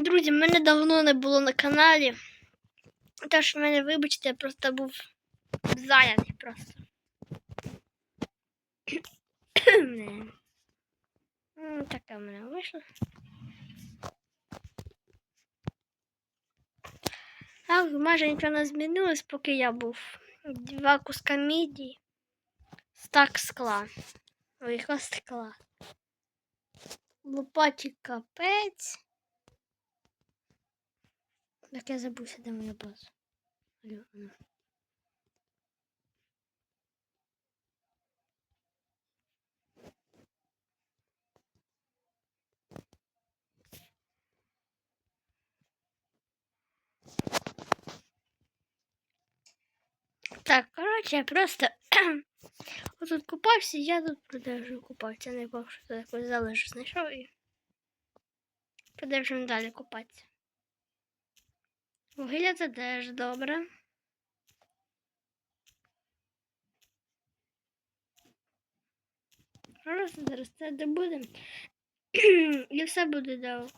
Друзі, мене давно не було на каналі. Тож мене вибачте, я просто був зайнятий просто. Таке в мене вийшло. Так, майже нічого не змінилось, поки я був. Два куска міді, стак скла. Яка скла. Лопаті капець. Так я забувся, де моя база. Так, коротше, я просто отут купався, я тут продовжую купатися. Не бачу, що тут якось залежу знайшов і продовжуємо далі купатися. Вугілля це теж добре. Просто зараз це добудемо. І все буде добре.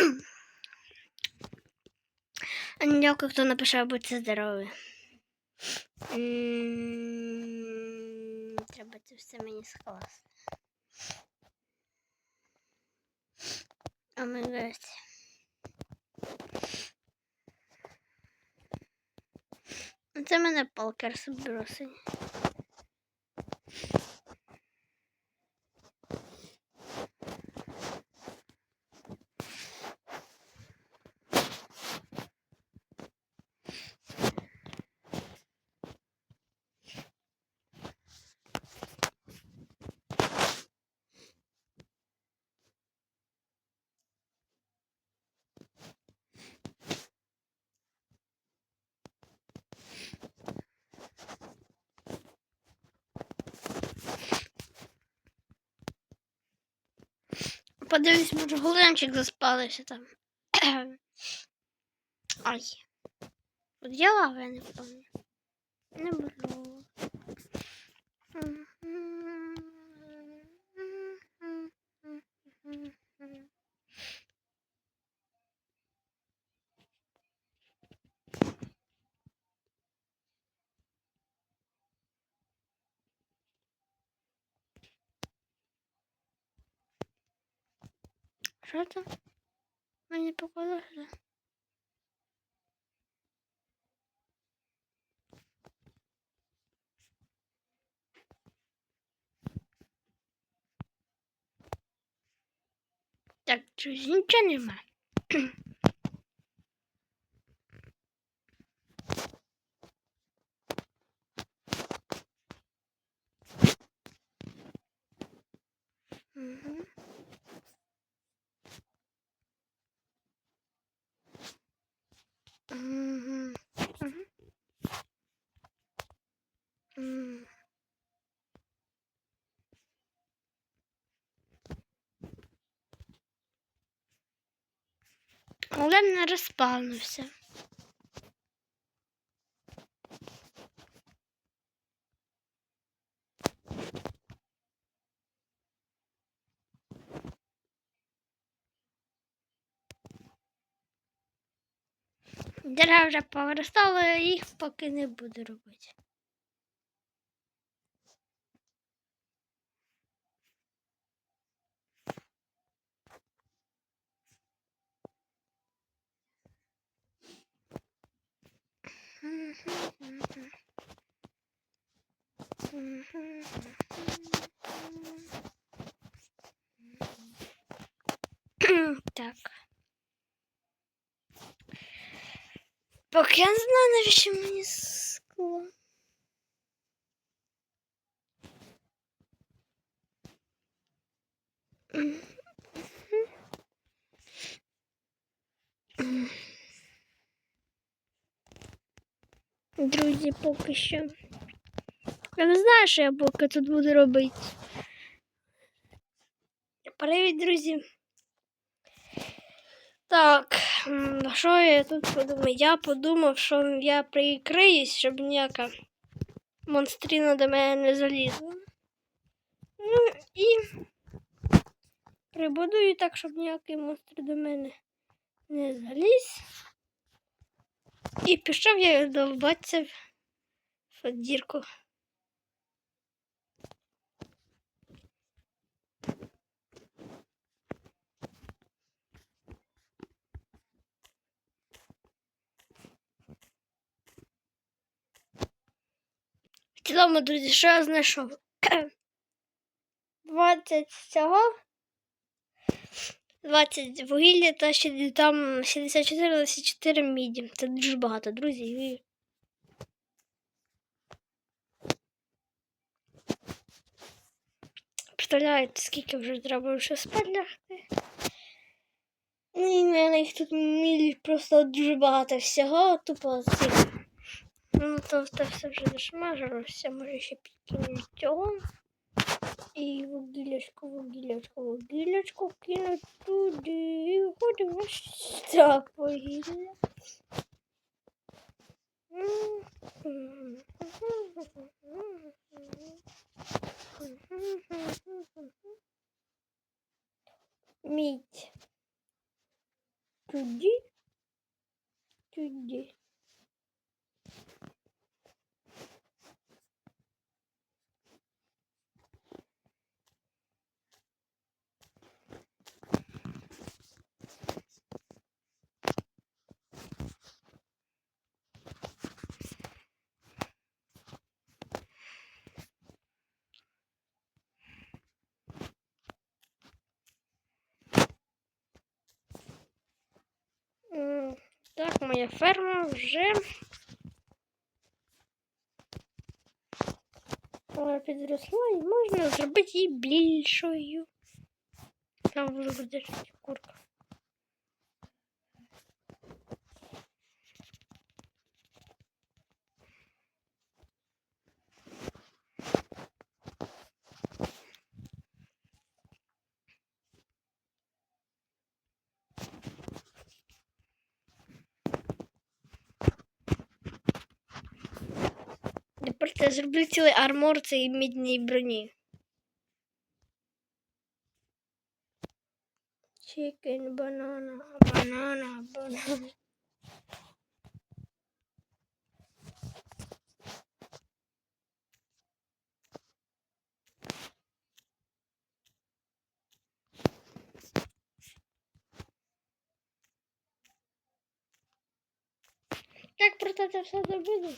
А Дякую, хто напише, будьте здорові. М, Треба це все мені скласти. О май гад. Це мене палкер бросить. Подивись, може, големчик заспалися там. Ай. От я не пам'ятаю. Не було. Що це? Мені показалося. Так, щось нічого нема. Але не розпавнився. Дерева вже повиростали, їх поки не буду робити. Так. Поки я не знаю, навіщо мені скло. Друзі, поки що. Я не знаю, що я поки тут буду робити. Привіт, друзі. Так, що я тут подумав? Я подумав, що я прикриюсь, щоб ніяка монстріна до мене не залізла. Ну і прибудую так, щоб ніякий монстр до мене не заліз. І пішов я довбатися в дірку. В цілому, друзі, що я знайшов? 20 цього. 20 вугілля та ще там 64-24 міді. Це дуже багато, друзі. Представляєте, скільки вже треба вже спати. Ну, І мене їх тут міль просто дуже багато всього, тупо цих. Ну, то все вже зашмажилося, може ще підкинути цього. І вугілячку, вугілячку, вугілячку кинуть туди. І виходимо ось так вугілля. Мідь. Туди. Туди. моя ферма вже е, підросла і можна зробити її більшою. Там вже буде курка. Я зроблю цілий армор цієї мідній броні. Чикен, банана, банана, банана. Як про це все зробити?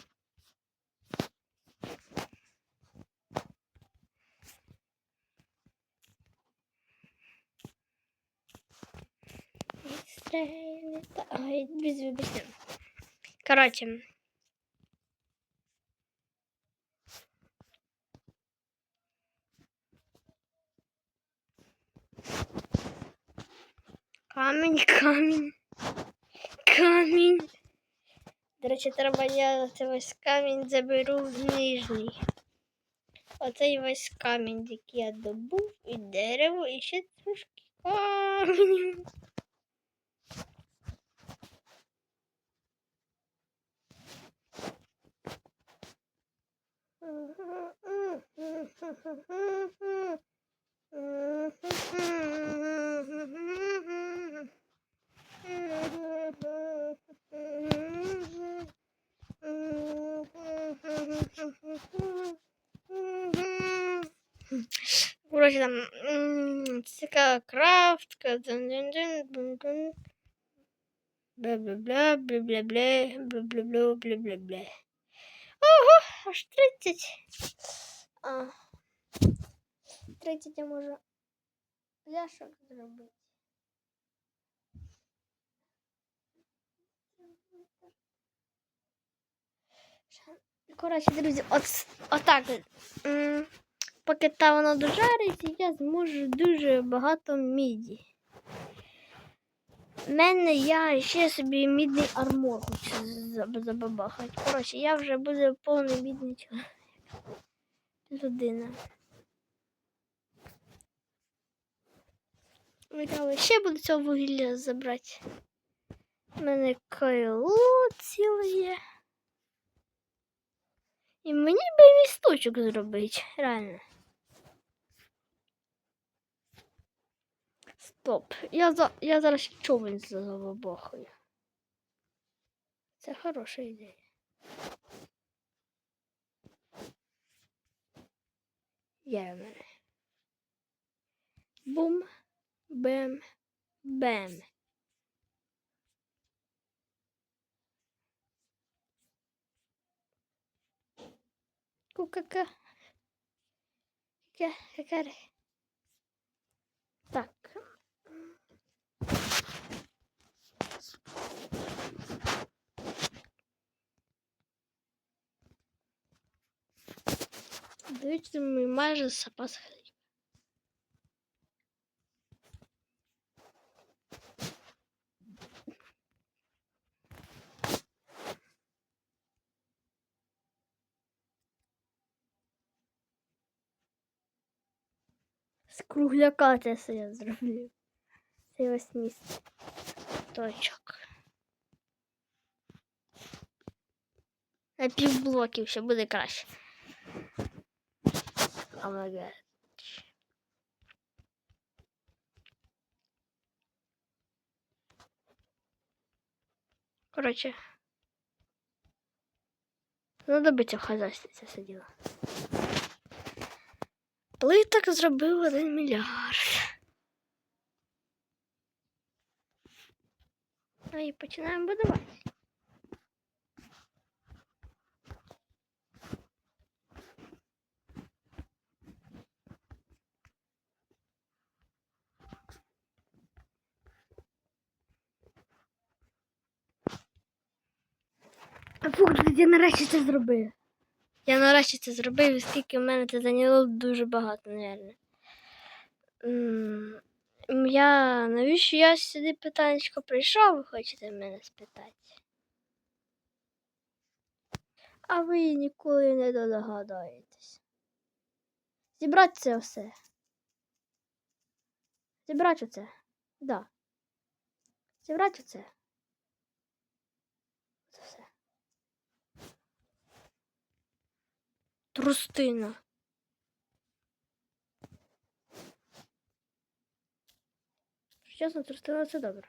Ай, без вибачте. Короче. Камінь, камінь. Камінь. До треба я весь камінь заберу в нижній. Оцей весь камінь, який я добув, і дерево, і ще трошки камінь. Короче, там м, така крафтка. дун-дун-дун, Бла-бла-бла, бла-бла-бла, бла-бла-бла, бла-бла-бла. Ого, аж 30. А, 30 я можу пляшок зробити. Коротше, друзі, от, отак. Поки та воно дожариться, я зможу дуже багато міді. Мене я ще собі мідний армор хочу заб- забабахати. Коротше, я вже буду повний мідний чоловік. Людина. Цікаво, ще буду цього вугілля забрати. У мене кайло ціле. І мені би місточок зробити, реально. Стоп. Я, за, я зараз човен забабахаю. Це хороша ідея. Є в мене. Бум, бем, бем. Ку-ка-ка. Ка-ка-ка. Так. Дивіться, ми майже запас хліб. З кругляка це все я зроблю. Це ось місце. Точок. На півблоків ще буде краще. Гад. Короче. Надо бути в хазяйстві це все діло. Плиток зробив один мільярд. Ну і починаємо будувати. Фух, я нарешті це зробив. Я нарешті це зробив, і скільки в мене це зайняло дуже багато, мабуть. Я навіщо я сюди питаннячко прийшов, ви хочете мене спитати? А ви ніколи не догадаєтесь. Зібрати це все. Зібрати оце. Да. Зібрати оце. Це все. Трустина. Чесно, трустина це добре.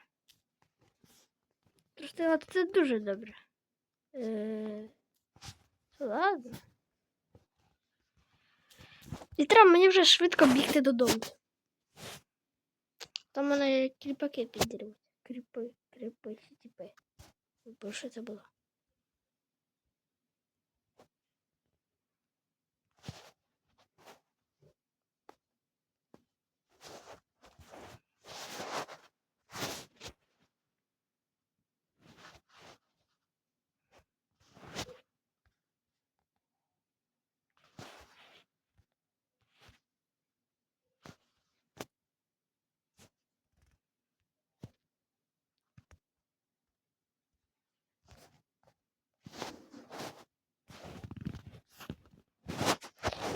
Трустина це дуже добре. Е... Ладно. І треба мені вже швидко бігти додому. Там мене кріпаки підірвуть. Кріпи, кріпи, тіпи. Бо що це було?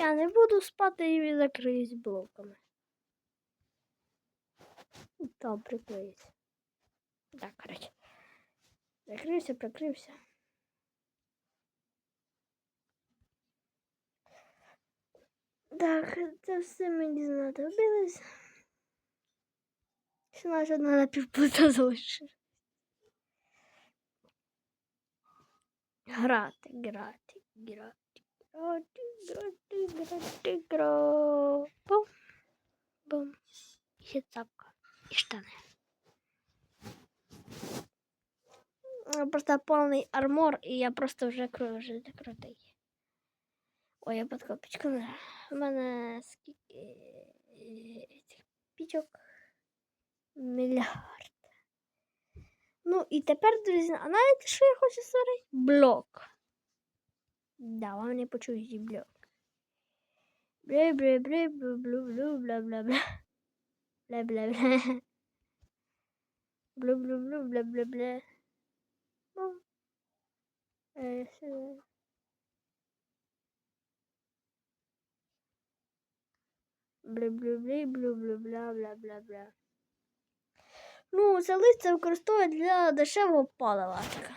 Я не буду спати і закриюсь блоками. Там прикриюсь. Так, короче. Закрився, прикрився. Так, це все мені знадобилось. Ще навіть одна напівплита залишилась. Грати, грати, грати, грати, грати, грати, грати. Бум, бум. Ще цапка, і штани. Е, Просто повний армор, і я просто вже вже крутий. Ой, я подкопічка. У мене скільки цих пічок? Мільярд. Ну і тепер, друзі, а знаєте, що я хочу створити? Блок. Да, вам не почують блок. Бре, бре, бре, блю, блю, блю, бла, бла, бла. Бла, бла, бла. Блю, блю, блю, бла, бла, бла. Ну. Э, е, все. Блю, блю, блю, блю, блю, бла, бла, бла. Ну, це листя використовують для дешевого палива, так.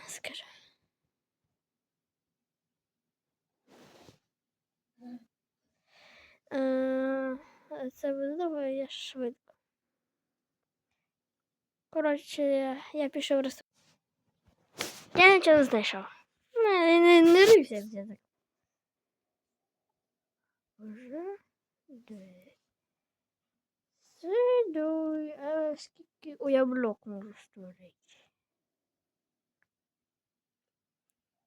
Це видовує я швидко. Коротше, я пішов в ресторан. Я нічого не знайшов. Не, не, не рився в так. Де? Сидуй, а скільки. О, я блок можу створити.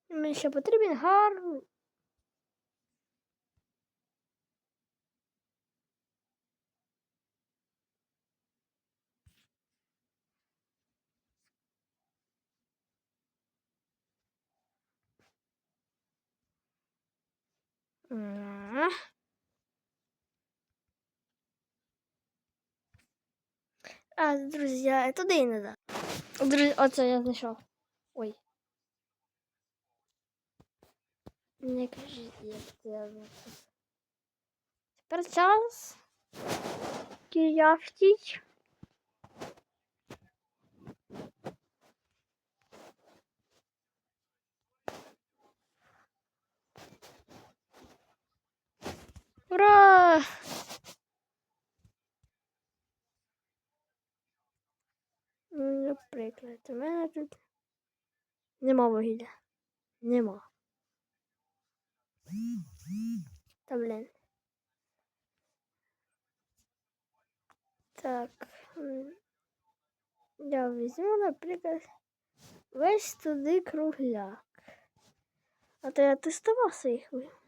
Мені ще потрібен гарний. А. Друзья, туди і назад. Друзі, оце я знайшов. Ой. Не кажіть, як це знайшов. Тепер час. Киявтіть. Ура! Ну, Наприклад, у мене тут нема вугілля. Нема. Та блін. Так. Я візьму, наприклад, весь туди кругляк. А то я тестував своїх ви-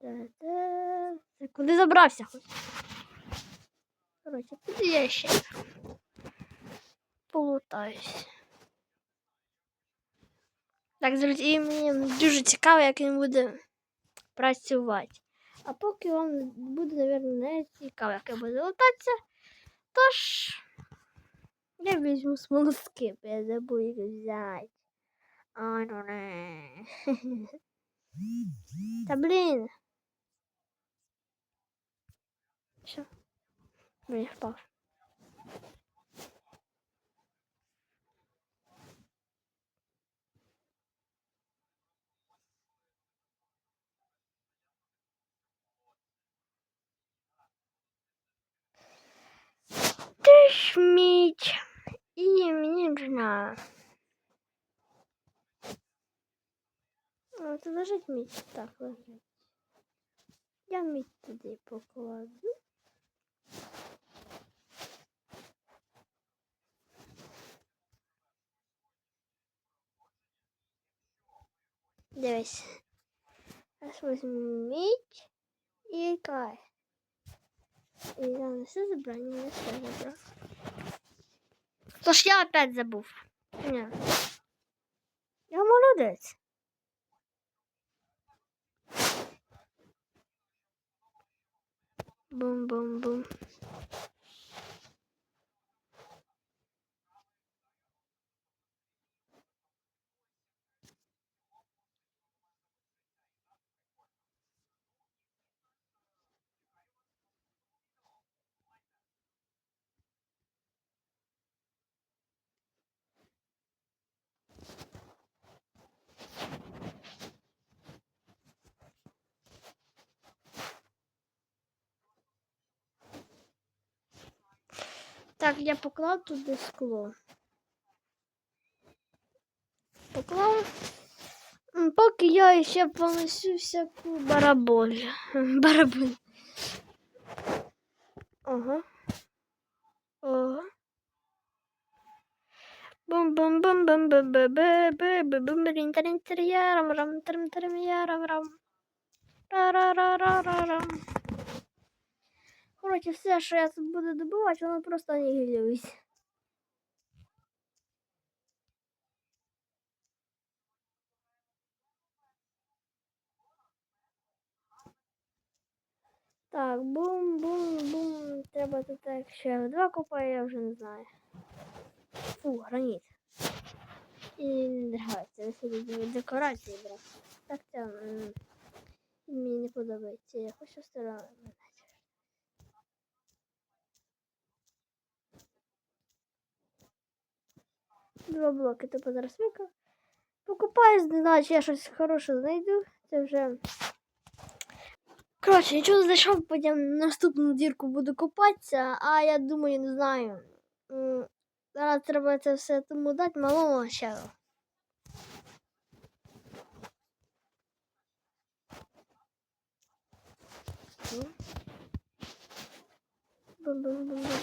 Та-та. Куди забрався? хоч? Коротше, тоді я ще полутаюсь. Так, друзі, мені дуже цікаво, як він буде працювати. А поки вам буде, мабуть, не цікаво, як я буду лутатися, тож я візьму смолоскип, я забув їх взяти. А, ну не. Та блін. Все. Блін, впав. Ти ж мідь. І мені нужна. О, це лежить мідь. Так, лежить. Я мідь туди покладу. Дивись. Зараз візьму мідь і кай. І я не все забрав, не все забрав. Тож я опять забув. Ні. Я молодець. Бум-бум-бум. Так, я поклав туди скло. Поклав. Поки я ще понесу всяку бараболь. Бараболь. Ага. Ага. бум бум бум бум бум бум бум бум бум тарям рам тарам тарам ярам рам ра ра ра ра ра рам Короче, все, що я тут буду добувати, воно просто не анігілюється. Так, бум-бум-бум. Треба тут так ще два купаю, я вже не знаю. Фу, граніт. І не драгаються, я собі декорації брати. Так це мені не подобається. Я хочу сторону. Два блоки, типу зараз вика. Покупаю, не я щось хороше знайду. Це вже. Коротше, нічого знайшов, потім наступну дірку буду копатися, а я думаю, не знаю. Зараз треба це все тому дати малому ще.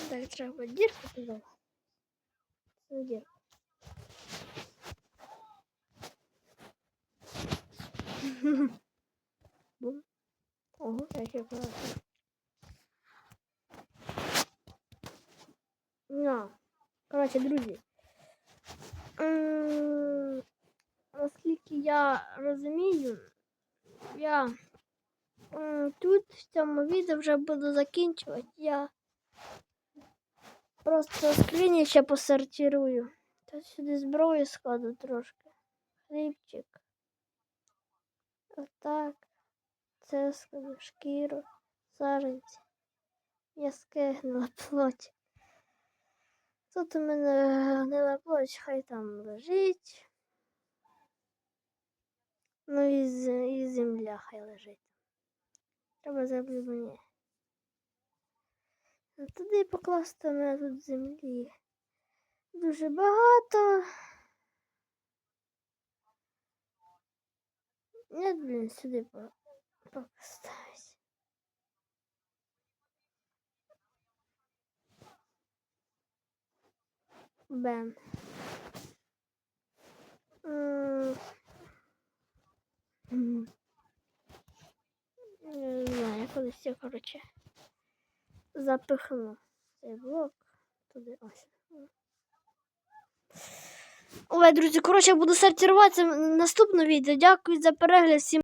Так, треба дірку туди. Дірку. Як я класно. На. Коротше, друзі. Наскільки я розумію, я тут в цьому відео вже буду закінчувати. Я просто скрині ще посортирую. Та сюди зброю складу трошки. Хлібчик. Отак. Це складу шкіру, саженці. М'язке гнила плоть. Тут у мене гнила плоть, хай там лежить. Ну і, і земля хай лежить. Треба землю мені. Туди покласти у мене тут землі. Дуже багато. Ні, блін, сюди по- поставить. Бен. Не знаю, я колись я, коротше, запихну цей блок туди. Ой, друзі, коротше, я буду сортувати наступне відео. Дякую за перегляд. Всім